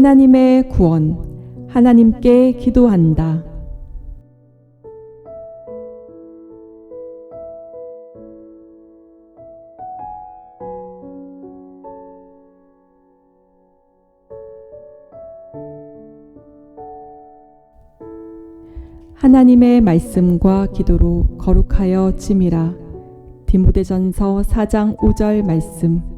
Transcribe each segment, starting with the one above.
하나님의 구원, 하나님께 기도한다. 하나님의 말씀과 기도로 거룩하여 짐이라. 디모데전서 4장 5절 말씀.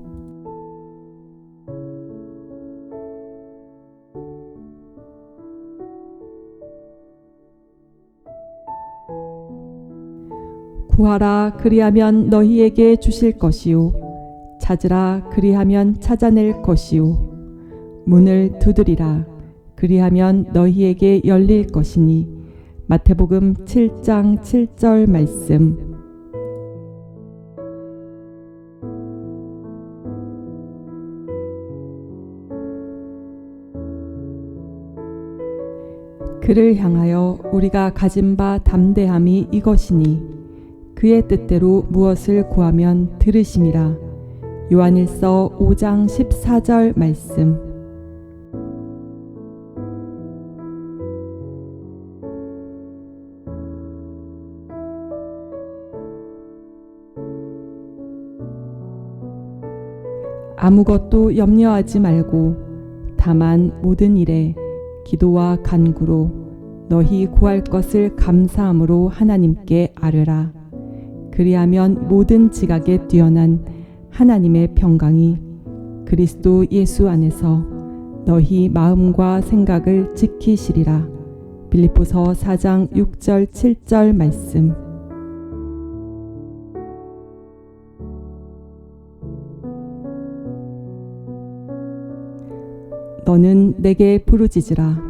구하라. 그리하면 너희에게 주실 것이요. 찾으라. 그리하면 찾아낼 것이요. 문을 두드리라. 그리하면 너희에게 열릴 것이니 마태복음 7장 7절 말씀. 그를 향하여 우리가 가진 바 담대함이 이것이니 그의 뜻대로 무엇을 구하면 들으심이라. 요한일서 5장 14절 말씀. 아무것도 염려하지 말고 다만 모든 일에 기도와 간구로 너희 구할 것을 감사함으로 하나님께 아뢰라. 그리하면 모든 지각에 뛰어난 하나님의 평강이 그리스도 예수 안에서 너희 마음과 생각을 지키시리라. 빌립보서 4장 6절 7절 말씀. 너는 내게 부르짖으라.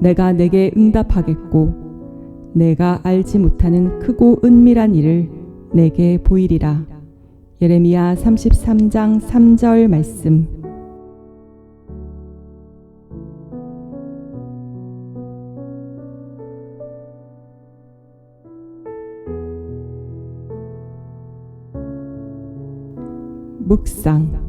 내가 내게 응답하겠고 내가 알지 못하는 크고 은밀한 일을 내게 보이리라. 예레미야 33장 3절 말씀. 묵상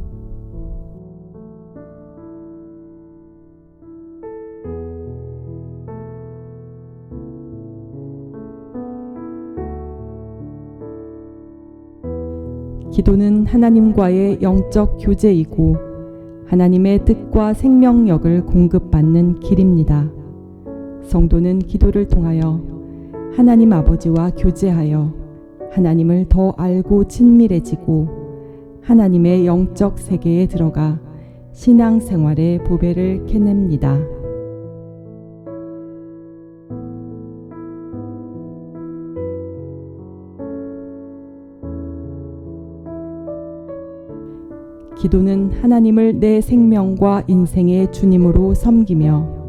기도는 하나님과의 영적 교제이고 하나님의 뜻과 생명력을 공급받는 길입니다. 성도는 기도를 통하여 하나님 아버지와 교제하여 하나님을 더 알고 친밀해지고 하나님의 영적 세계에 들어가 신앙 생활의 보배를 캐냅니다. 기도는 하나님을 내 생명과 인생의 주님으로 섬기며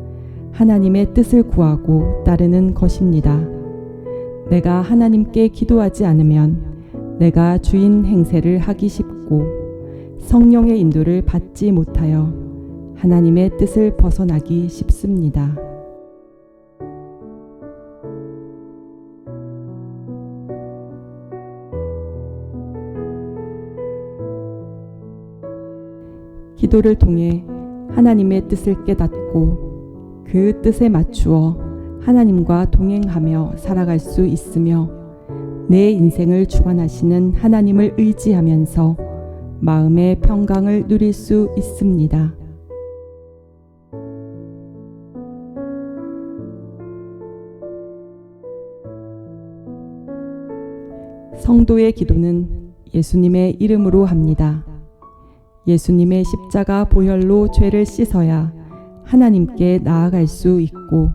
하나님의 뜻을 구하고 따르는 것입니다. 내가 하나님께 기도하지 않으면 내가 주인 행세를 하기 쉽고 성령의 인도를 받지 못하여 하나님의 뜻을 벗어나기 쉽습니다. 기도를 통해 하나님의 뜻을 깨닫고 그 뜻에 맞추어 하나님과 동행하며 살아갈 수 있으며 내 인생을 주관하시는 하나님을 의지하면서 마음의 평강을 누릴 수 있습니다. 성도의 기도는 예수님의 이름으로 합니다. 예수님의 십자가 보혈로 죄를 씻어야 하나님께 나아갈 수 있고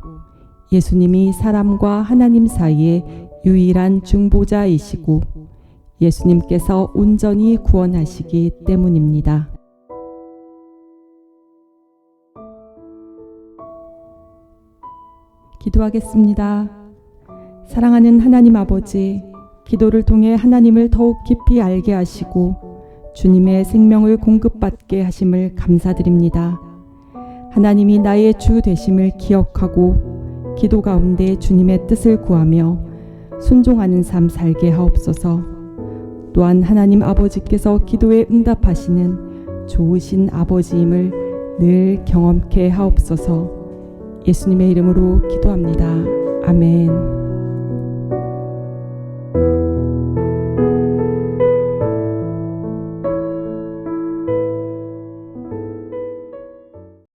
예수님이 사람과 하나님 사이의 유일한 중보자이시고 예수님께서 온전히 구원하시기 때문입니다. 기도하겠습니다. 사랑하는 하나님 아버지, 기도를 통해 하나님을 더욱 깊이 알게 하시고 주님의 생명을 공급받게 하심을 감사드립니다. 하나님이 나의 주 되심을 기억하고 기도 가운데 주님의 뜻을 구하며 순종하는 삶 살게 하옵소서. 또한 하나님 아버지께서 기도에 응답하시는 좋으신 아버지임을 늘 경험케 하옵소서 예수님의 이름으로 기도합니다. 아멘.